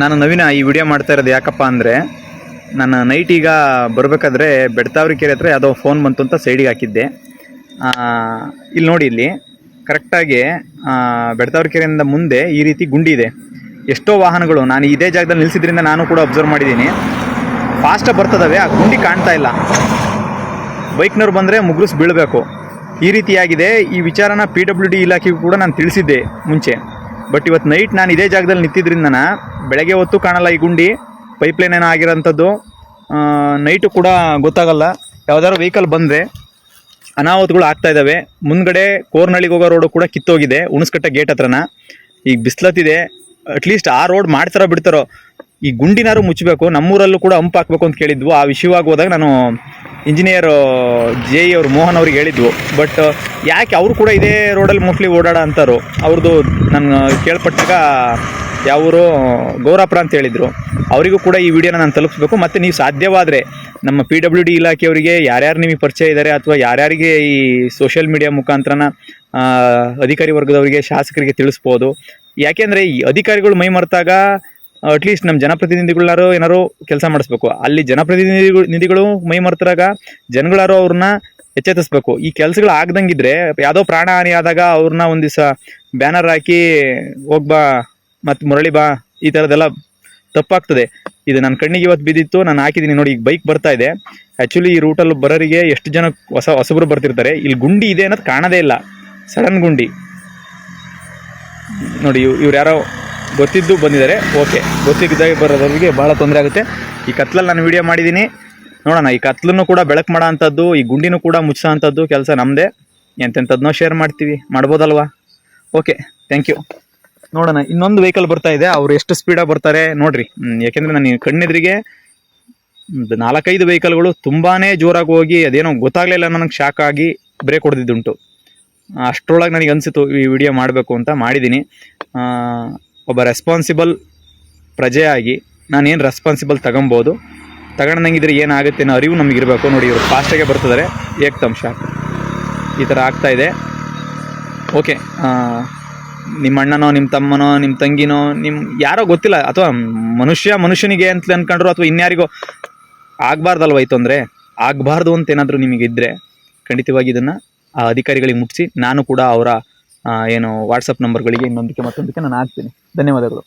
ನಾನು ನವೀನ ಈ ವಿಡಿಯೋ ಮಾಡ್ತಾ ಇರೋದು ಯಾಕಪ್ಪ ಅಂದರೆ ನಾನು ನೈಟ್ ಈಗ ಬರಬೇಕಾದ್ರೆ ಬೆಡ್ತಾವ್ರಿ ಕೆರೆ ಹತ್ರ ಯಾವುದೋ ಫೋನ್ ಬಂತು ಅಂತ ಸೈಡಿಗೆ ಹಾಕಿದ್ದೆ. ಇಲ್ಲಿ ನೋಡಿ ಇಲ್ಲಿ ಕರೆಕ್ಟಾಗಿ ಬೆಡ್ತಾವ್ರಿ ಕೆರೆಯಿಂದ ಮುಂದೆ ಈ ರೀತಿ ಗುಂಡಿ ಇದೆ. ಎಷ್ಟೋ ವಾಹನಗಳು, ನಾನು ಇದೇ ಜಾಗದಲ್ಲಿ ನಿಲ್ಲಿಸಿದ್ರಿಂದ ನಾನು ಕೂಡ ಅಬ್ಸರ್ವ್ ಮಾಡಿದ್ದೀನಿ. ಫಾಸ್ಟಾಗಿ ಬರ್ತದವೆ, ಆ ಗುಂಡಿ ಕಾಣ್ತಾ ಇಲ್ಲ. ಬೈಕ್ನವ್ರು ಬಂದರೆ ಮುಗ್ರಿಸ್ ಬೀಳಬೇಕು. ಈ ರೀತಿಯಾಗಿದೆ, ಈ ವಿಚಾರನ ಪಿ ಡಬ್ಲ್ಯೂ ಡಿ ಇಲಾಖೆಗೂ ಕೂಡ ನಾನು ತಿಳಿಸಿದ್ದೆ ಮುಂಚೆ. ಬಟ್ ಇವತ್ತು ನೈಟ್ ನಾನು ಇದೇ ಜಾಗದಲ್ಲಿ ನಿಂತಿದ್ರಿಂದ ಬೆಳಗ್ಗೆ ಹೊತ್ತು ಕಾಣಲ್ಲ ಈ ಗುಂಡಿ ಪೈಪ್ಲೈನ್ ಏನೋ ಆಗಿರೋಂಥದ್ದು. ನೈಟು ಕೂಡ ಗೊತ್ತಾಗಲ್ಲ. ಯಾವುದಾದ್ರು ವೆಹಿಕಲ್ ಬಂದರೆ ಅನಾಹುತಗಳು ಆಗ್ತಾ ಇದ್ದಾವೆ ಮುಂದ್ಗಡೆ ಕೋರ್ನಳ್ಳಿಗೆ ಹೋಗೋ ರೋಡು ಕೂಡ ಕಿತ್ತೋಗಿದೆ ಉಣಸ್ಕಟ್ಟೆ ಗೇಟ್ ಹತ್ರನ. ಈಗ ಬಿಸ್ಲತ್ತಿದೆ ಅಟ್ಲೀಸ್ಟ್ ಆ ರೋಡ್ ಮಾಡ್ತಾರೋ ಬಿಡ್ತಾರೋ, ಈ ಗುಂಡಿನಾರು ಮುಚ್ಚಬೇಕು ನಮ್ಮೂರಲ್ಲೂ ಕೂಡ ಹಂಪ್ ಹಾಕ್ಬೇಕು ಅಂತ ಕೇಳಿದ್ವು. ಆ ವಿಷಯವಾಗಿ ಹೋದಾಗ ನಾನು ಇಂಜಿನಿಯರ್ ಜೆ ಇ ಅವರು ಮೋಹನ್ ಅವ್ರಿಗೆ ಹೇಳಿದ್ವು. ಬಟ್ ಯಾಕೆ ಅವರು ಕೂಡ ಇದೇ ರೋಡಲ್ಲಿ ಮೋಸ್ಟ್ಲಿ ಓಡಾಡ ಅಂತಾರು ಅವ್ರದ್ದು ನಾನು ಕೇಳ್ಪಟ್ಟಾಗ ಯಾವರು ಗೌರಾಪುರ ಅಂತ ಹೇಳಿದರು. ಅವರಿಗೂ ಕೂಡ ಈ ವಿಡಿಯೋನ ನಾನು ತಲುಪಿಸ್ಬೇಕು. ಮತ್ತು ನೀವು ಸಾಧ್ಯವಾದರೆ ನಮ್ಮ ಪಿ ಡಬ್ಲ್ಯೂ ಡಿ ಇಲಾಖೆಯವರಿಗೆ ಯಾರ್ಯಾರು ನಿಮಗೆ ಪರಿಚಯ ಇದ್ದಾರೆ ಅಥವಾ ಯಾರ್ಯಾರಿಗೆ ಈ ಸೋಷಿಯಲ್ ಮೀಡಿಯಾ ಮುಖಾಂತರನ ಅಧಿಕಾರಿ ವರ್ಗದವರಿಗೆ ಶಾಸಕರಿಗೆ ತಿಳಿಸ್ಬೋದು. ಯಾಕೆಂದರೆ ಈ ಅಧಿಕಾರಿಗಳು ಮೈ ಮರೆತಾಗ ಅಟ್ಲೀಸ್ಟ್ ನಮ್ಮ ಜನಪ್ರತಿನಿಧಿಗಳಾರು ಏನಾರು ಕೆಲಸ ಮಾಡಿಸ್ಬೇಕು. ಅಲ್ಲಿ ಜನಪ್ರತಿನಿಧಿಗಳು ನಿಧಿಗಳು ಮೈ ಮರ್ತರಾಗ ಜನಗಳಾರು ಅವ್ರನ್ನ ಎಚ್ಚೆತ್ತಿಸ್ಬೇಕು. ಈ ಕೆಲಸಗಳು ಆಗ್ದಂಗಿದ್ರೆ ಯಾವುದೋ ಪ್ರಾಣ ಹಾನಿ ಆದಾಗ ಅವ್ರನ್ನ ಒಂದು ದಿವಸ ಬ್ಯಾನರ್ ಹಾಕಿ ಹೋಗ್ಬಾ ಮತ್ತು ಮುರಳಿ ಬಾ ಈ ಥರದ್ದೆಲ್ಲ ತಪ್ಪಾಗ್ತದೆ. ಇದು ನನ್ನ ಕಣ್ಣಿಗೆ ಇವತ್ತು ಬಿದ್ದಿತ್ತು, ನಾನು ಹಾಕಿದ್ದೀನಿ ನೋಡಿ ಈಗ ಬೈಕ್ ಬರ್ತಾ ಇದೆ. ಆ್ಯಕ್ಚುಲಿ ಈ ರೂಟಲ್ಲಿ ಬರೋರಿಗೆ ಎಷ್ಟು ಜನ ಹೊಸ ಹೊಸಬ್ರು ಬರ್ತಿರ್ತಾರೆ. ಇಲ್ಲಿ ಗುಂಡಿ ಇದೆ ಅನ್ನೋದು ಕಾಣದೇ ಇಲ್ಲ. ಸಡನ್ ಗುಂಡಿ. ನೋಡಿ ಇವ್ ಇವ್ರು ಯಾರೋ ಗೊತ್ತಿದ್ದು ಬಂದಿದ್ದಾರೆ. ಓಕೆ ಗೊತ್ತಿದ್ದಾಗ ಬರೋದವ್ರಿಗೆ ಭಾಳ ತೊಂದರೆ ಆಗುತ್ತೆ. ಈ ಕತ್ಲಲ್ಲಿ ನಾನು ವಿಡಿಯೋ ಮಾಡಿದ್ದೀನಿ. ನೋಡೋಣ, ಈ ಕತ್ಲನ್ನು ಕೂಡ ಬೆಳಕು ಮಾಡೋ ಅಂಥದ್ದು ಈ ಗುಂಡಿನೂ ಕೂಡ ಮುಚ್ಚೋ ಅಂಥದ್ದು ಕೆಲಸ ನಮ್ಮದೇ ಎಂತೆಂಥದ್ದನ್ನೋ ಶೇರ್ ಮಾಡ್ತೀವಿ. ಮಾಡ್ಬೋದಲ್ವಾ? ಓಕೆ ಥ್ಯಾಂಕ್ ಯು ನೋಡೋಣ, ಇನ್ನೊಂದು ವೆಹಿಕಲ್ ಬರ್ತಾ ಇದೆ. ಅವ್ರು ಎಷ್ಟು ಸ್ಪೀಡಾಗಿ ಬರ್ತಾರೆ ನೋಡ್ರಿ. ಯಾಕೆಂದರೆ ನಾನು ಕಣ್ಣೆದ್ರಿಗೆ ನಾಲ್ಕೈದು ವೆಹಿಕಲ್ಗಳು ತುಂಬಾ ಜೋರಾಗಿ ಹೋಗಿ ಅದೇನೋ ಗೊತ್ತಾಗಲಿಲ್ಲ ನನಗೆ ಶಾಕ್ ಆಗಿ ಬ್ರೇಕ್ ಹೊಡೆದಿದ್ದುಂಟು. ಅಷ್ಟರೊಳಗೆ ನನಗೆ ಅನಿಸಿತು ಈ ವಿಡಿಯೋ ಮಾಡಬೇಕು ಅಂತ ಮಾಡಿದ್ದೀನಿ. ಒಬ್ಬ ರೆಸ್ಪಾನ್ಸಿಬಲ್ ಪ್ರಜೆಯಾಗಿ ನಾನೇನು ರೆಸ್ಪಾನ್ಸಿಬಲ್ ತಗೊಬೋದು? ತಗೊಂಡಂಗಿದ್ರೆ ಏನಾಗುತ್ತೆ ಅನ್ನೋ ಅರಿವು ನಮಗಿರಬೇಕು. ನೋಡಿ, ಇವರು ಫಾಸ್ಟಾಗೆ ಬರ್ತಿದ್ದಾರೆ ಏಕ್ತಂಶ ಈ ಥರ ಆಗ್ತಾಯಿದೆ ಓಕೆ ನಿಮ್ಮ ಅಣ್ಣನೋ, ನಿಮ್ಮ ತಮ್ಮನೋ, ನಿಮ್ಮ ತಂಗಿನೋ ನಿಮ್ಮ ಯಾರೋ ಗೊತ್ತಿಲ್ಲ. ಅಥವಾ ಮನುಷ್ಯ ಮನುಷ್ಯನಿಗೆ ಅಂತ ಅಂದ್ಕೊಂಡ್ರು ಅಥವಾ ಇನ್ಯಾರಿಗೋ ಆಗಬಾರ್ದಲ್ವ ಈ ಅಂದರೆ ಆಗಬಾರ್ದು ಅಂತ ಏನಾದರೂ ನಿಮಗಿದ್ದರೆ ಖಂಡಿತವಾಗಿ ಇದನ್ನು ಆ ಅಧಿಕಾರಿಗಳಿಗೆ ಮುಟ್ಟಿಸಿ ನಾನು ಕೂಡ ಅವರ ಏನು ವಾಟ್ಸಪ್ ನಂಬರ್ಗಳಿಗೆ ಇನ್ನೊಂದಕ್ಕೆ ಮತ್ತೊಂದಕ್ಕೆ ನಾನು ಹಾಕ್ತೀನಿ. ಧನ್ಯವಾದಗಳು.